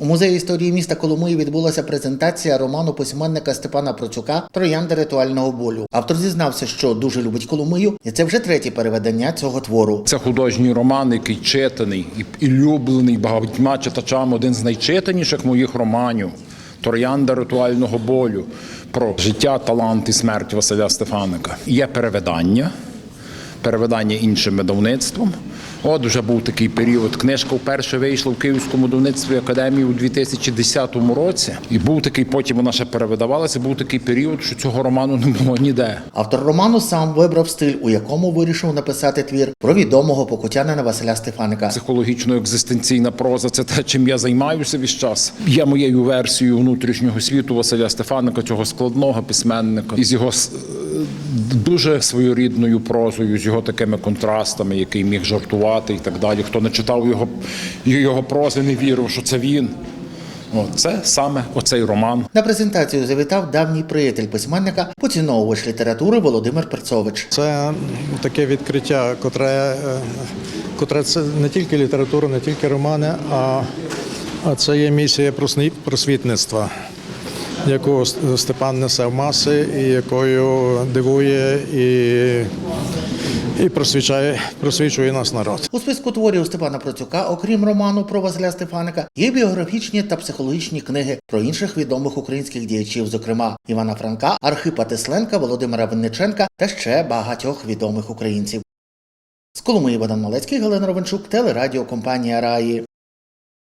У музеї історії міста Коломиї відбулася презентація роману письменника Степана Процюка Троянда ритуального болю. Автор зізнався, що дуже любить Коломию, і це вже третє переведення цього твору. Це художній роман, який читаний і, і люблений багатьма читачами. Один з найчитаніших моїх романів Троянда ритуального болю про життя, талант і смерть Василя Стефаника. Є перевидання, перевидання іншим видавництвом. От вже був такий період. Книжка вперше вийшла в Київському видавництві академії у 2010 році. І був такий, потім вона ще перевидавалася. Був такий період, що цього роману не було ніде. Автор роману сам вибрав стиль, у якому вирішив написати твір про відомого покутянина Василя Стефаника. Психологічно-екзистенційна проза це те, чим я займаюся весь час. Я моєю версією внутрішнього світу Василя Стефаника, цього складного письменника, із його с- дуже своєрідною прозою, з його такими контрастами, який міг жартувати і так далі. Хто не читав його, його прози, не вірив, що це він. О, це саме оцей роман. На презентацію завітав давній приятель письменника, поціновувач літератури Володимир Перцович. Це таке відкриття, котре, е, котре це не тільки література, не тільки романи, а, а це є місія просвіт- просвітництва, яку Степан несе в маси і якою дивує і, і просвічає, просвічує нас народ. У списку творів Степана Процюка, окрім роману про Василя Стефаника, є біографічні та психологічні книги про інших відомих українських діячів, зокрема Івана Франка, Архипа Тесленка, Володимира Винниченка та ще багатьох відомих українців. З Коломиї Богдан Малецький, Галина Ровенчук, телерадіокомпанія Раї.